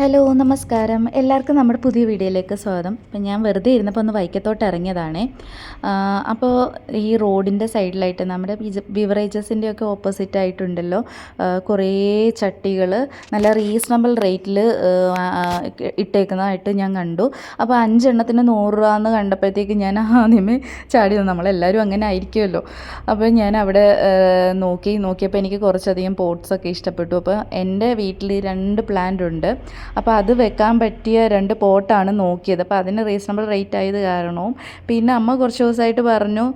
Hello നമസ്കാരം. എല്ലാവർക്കും നമ്മുടെ പുതിയ വീഡിയോയിലേക്ക് സ്വാഗതം. അപ്പം ഞാൻ വെറുതെ ഇരുന്നപ്പോൾ ഒന്ന് വൈക്കത്തോട്ട് ഇറങ്ങിയതാണേ. അപ്പോൾ ഈ റോഡിന്റെ സൈഡിലായിട്ട് നമ്മുടെ ബിവറേജസിന്റെ ഒക്കെ ഓപ്പോസിറ്റ് ആയിട്ടുണ്ടല്ലോ. കുറേ ചട്ടികൾ നല്ല റീസണബിൾ റേറ്റിൽ ഇട്ടേക്കുന്നതായിട്ട് ഞാൻ കണ്ടു. അപ്പോൾ അഞ്ചെണ്ണത്തിന് നൂറ് രൂപ എന്ന് കണ്ടപ്പോഴത്തേക്ക് ഞാൻ ആദ്യമേ ചാടി നമ്മളെല്ലാവരും അങ്ങനെ ആയിരിക്കുമല്ലോ. അപ്പോൾ ഞാൻ അവിടെ നോക്കി നോക്കിയപ്പോൾ എനിക്ക് കുറച്ചധികം പോട്ട്സ് ഒക്കെ ഇഷ്ടപ്പെട്ടു. അപ്പോൾ എന്റെ വീട്ടിൽ രണ്ട് പ്ലാന്റ് ഉണ്ട്. അപ്പോൾ അത് വെക്കാൻ പറ്റിയ രണ്ട് പോട്ടാണ് നോക്കിയത്. അപ്പോൾ അതിന് റീസണബിൾ റേറ്റ് ആയത് കാരണവും. പിന്നെ അമ്മ കുറച്ച് ദിവസമായിട്ട് പറഞ്ഞു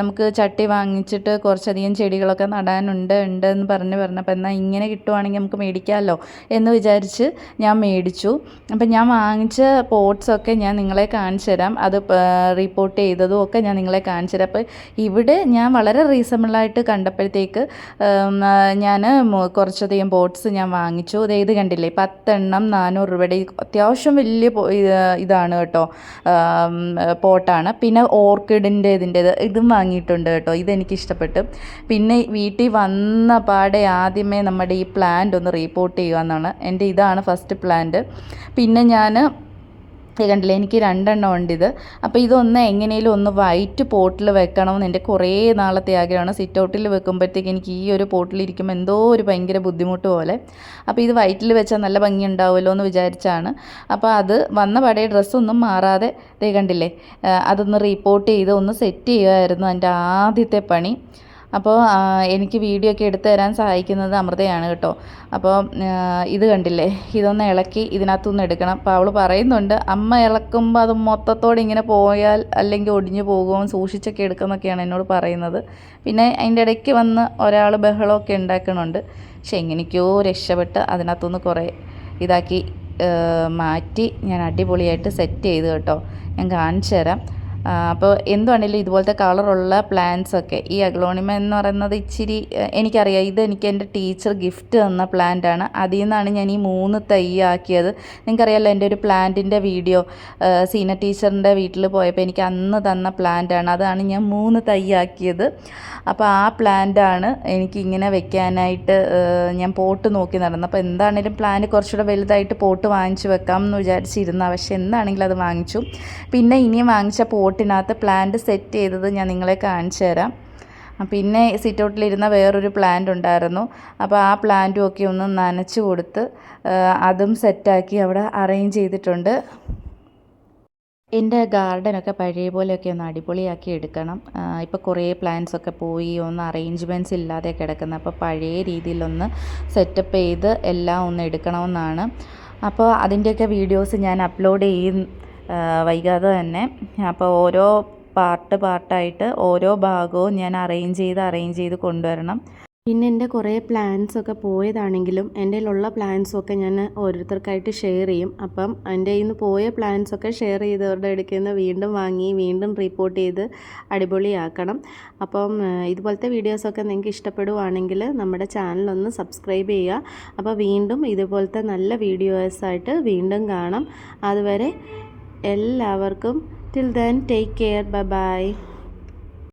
നമുക്ക് ചട്ടി വാങ്ങിച്ചിട്ട് കുറച്ചധികം ചെടികളൊക്കെ നടാനുണ്ട് ഉണ്ട് എന്ന് പറഞ്ഞ് പറഞ്ഞപ്പോൾ എന്നാൽ ഇങ്ങനെ കിട്ടുവാണെങ്കിൽ നമുക്ക് മേടിക്കാമല്ലോ എന്ന് വിചാരിച്ച് ഞാൻ മേടിച്ചു. അപ്പം ഞാൻ വാങ്ങിച്ച പോട്ട്സൊക്കെ ഞാൻ നിങ്ങളെ കാണിച്ചു തരാം. അത് റിപ്പോർട്ട് ചെയ്തതും ഒക്കെ ഞാൻ നിങ്ങളെ കാണിച്ചു തരാം. അപ്പോൾ ഇവിടെ ഞാൻ വളരെ റീസണബിളായിട്ട് കണ്ടപ്പോഴത്തേക്ക് ഞാൻ കുറച്ചധികം പോട്ട്സ് ഞാൻ വാങ്ങിച്ചു. ഇത് കണ്ടില്ലേ പത്തെണ്ണം നാനൂറ് രൂപയുടെ അത്യാവശ്യം വലിയ ഇതാണ് കേട്ടോ. പോട്ടാണ്. പിന്നെ ഓർക്കിഡിന്റെ ഇതിന്റേത് ഇതും വാങ്ങിയിട്ടുണ്ട് കേട്ടോ. ഇതെനിക്ക് ഇഷ്ടപ്പെട്ടു. പിന്നെ വീട്ടിൽ വന്ന പാടെ ആദ്യമേ നമ്മുടെ ഈ പ്ലാന്റ് ഒന്ന് റീപ്പോർട്ട് ചെയ്യുക എന്നാണ് എന്റെ ഇതാണ് ഫസ്റ്റ് പ്ലാന്റ് പിന്നെ ഞാൻ ഇത് കണ്ടില്ലേ? എനിക്ക് രണ്ടെണ്ണം ഉണ്ട് ഇത്. അപ്പോൾ ഇതൊന്ന് എങ്ങനെയും ഒന്ന് വൈറ്റ് പോട്ടിൽ വെക്കണമെന്ന് എന്റെ കുറേ നാളത്തെ ആഗ്രഹമാണ്. സിറ്റ് ഔട്ടിൽ വെക്കുമ്പോഴത്തേക്ക് എനിക്ക് ഈ ഒരു പോട്ടിൽ ഇരിക്കുമ്പോൾ എന്തോ ഒരു ഭയങ്കര ബുദ്ധിമുട്ട് പോലെ. അപ്പോൾ ഇത് വൈറ്റിൽ വെച്ചാൽ നല്ല ഭംഗി ഉണ്ടാവുമല്ലോ എന്ന് വിചാരിച്ചാണ്. അപ്പോൾ അത് വന്ന പടയ ഡ്രസ്സൊന്നും മാറാതെ ദേ കണ്ടില്ലേ? അതൊന്ന് റിപ്പോർട്ട് ചെയ്ത് ഒന്ന് സെറ്റ് ചെയ്യുമായിരുന്നു എന്റെ ആദ്യത്തെ പണി. അപ്പോൾ എനിക്ക് വീഡിയോ ഒക്കെ എടുത്തു തരാൻ സഹായിക്കുന്നത് അമൃതയാണ് കേട്ടോ. അപ്പോൾ ഇത് കണ്ടില്ലേ? ഇതൊന്ന് ഇളക്കി ഇതിനകത്തുനിന്ന് എടുക്കണം. അപ്പോൾ അവൾ പറയുന്നുണ്ട് അമ്മ ഇളക്കുമ്പോൾ അത് മൊത്തത്തോടെ ഇങ്ങനെ പോയാൽ അല്ലെങ്കിൽ ഒടിഞ്ഞു പോകും സൂക്ഷിച്ചൊക്കെ എടുക്കുന്നൊക്കെയാണ് എന്നോട് പറയുന്നത്. പിന്നെ അതിന്റെ ഇടയ്ക്ക് വന്ന് ഒരാൾ ബഹളമൊക്കെ ഉണ്ടാക്കണുണ്ട്. പക്ഷെ എങ്ങനെയൊക്കെയോ രക്ഷപ്പെട്ട് അതിനകത്തുനിന്ന് കുറേ ഇതാക്കി മാറ്റി ഞാൻ അടിപൊളിയായിട്ട് സെറ്റ് ചെയ്ത് കേട്ടോ. ഞാൻ കാണിച്ചു തരാം. അപ്പോൾ എന്തുവാണെങ്കിലും ഇതുപോലത്തെ കളറുള്ള പ്ലാന്റ്സ് ഒക്കെ ഈ അഗ്ലോണിമ എന്ന് പറയുന്നത് ഇച്ചിരി എനിക്കറിയാം ഇത് എനിക്ക് എന്റെ ടീച്ചർ ഗിഫ്റ്റ് തന്ന പ്ലാന്റാണ് അതിൽ നിന്നാണ് ഞാൻ ഈ മൂന്ന് തൈ നിങ്ങൾക്കറിയാമല്ലോ എന്റെ ഒരു പ്ലാന്റിന്റെ വീഡിയോ സീന ടീച്ചറിന്റെ വീട്ടിൽ പോയപ്പോൾ എനിക്ക് അന്ന് തന്ന പ്ലാന്റാണ് അതാണ് ഞാൻ മൂന്ന് തൈ അപ്പോൾ ആ പ്ലാന്റാണ് എനിക്ക് ഇങ്ങനെ വെക്കാനായിട്ട് ഞാൻ പോട്ട് നോക്കി നടന്നത്. അപ്പോൾ എന്താണെങ്കിലും പ്ലാന്റ് കുറച്ചുകൂടെ വലുതായിട്ട് പോട്ട് വാങ്ങിച്ചു വെക്കാം എന്ന് വിചാരിച്ചിരുന്ന. പക്ഷേ എന്താണെങ്കിലും അത് വാങ്ങിച്ചു. പിന്നെ ഇനിയും വാങ്ങിച്ച പോട്ടിനകത്ത് പ്ലാന്റ് സെറ്റ് ചെയ്തത് ഞാൻ നിങ്ങളെ കാണിച്ചു തരാം. പിന്നെ സിറ്റ് ഔട്ടിലിരുന്ന വേറൊരു പ്ലാന്റ് ഉണ്ടായിരുന്നു. അപ്പോൾ ആ പ്ലാന്റും ഒക്കെ ഒന്ന് നനച്ച് കൊടുത്ത് അതും സെറ്റാക്കി അവിടെ അറേഞ്ച് ചെയ്തിട്ടുണ്ട്. എന്റെ ഗാർഡനൊക്കെ പഴയ പോലെയൊക്കെ ഒന്ന് അടിപൊളിയാക്കി എടുക്കണം. ഇപ്പോൾ കുറേ പ്ലാന്റ്സ് ഒക്കെ പോയി ഒന്ന് അറേഞ്ച്മെന്റ്സ് ഇല്ലാതെ കിടക്കുന്നത് അപ്പോൾ പഴയ രീതിയിലൊന്ന് സെറ്റപ്പ് ചെയ്ത് എല്ലാം ഒന്ന് എടുക്കണമെന്നാണ്. അപ്പോൾ അതിന്റെയൊക്കെ വീഡിയോസ് ഞാൻ അപ്ലോഡ് ചെയ്യും. വൈകാതെ തന്നെ. അപ്പോൾ ഓരോ പാർട്ട് പാർട്ടായിട്ട് ഓരോ ഭാഗവും ഞാൻ അറേഞ്ച് ചെയ്ത് അറേഞ്ച് ചെയ്ത് കൊണ്ടുവരണം. പിന്നെ എന്റെ കുറേ പ്ലാൻസ് ഒക്കെ പോയതാണെങ്കിലും എന്റെ കയ്യിലുള്ള പ്ലാൻസൊക്കെ ഞാൻ ഓരോരുത്തർക്കായിട്ട് ഷെയർ ചെയ്യും. അപ്പം എന്റെ കയ്യിൽ നിന്ന് പോയ പ്ലാൻസൊക്കെ ഷെയർ ചെയ്തവരുടെ അടുക്കിൽ നിന്ന് വീണ്ടും വാങ്ങി വീണ്ടും റിപ്പോർട്ട് ചെയ്ത് അടിപൊളിയാക്കണം. അപ്പം ഇതുപോലത്തെ വീഡിയോസൊക്കെ നിങ്ങൾക്ക് ഇഷ്ടപ്പെടുവാണെങ്കിൽ നമ്മുടെ ചാനലൊന്ന് സബ്സ്ക്രൈബ് ചെയ്യുക. അപ്പോൾ വീണ്ടും ഇതുപോലത്തെ നല്ല വീഡിയോസായിട്ട് വീണ്ടും കാണാം. അതുവരെ എല്ലാവർക്കും. Till then take care bye bye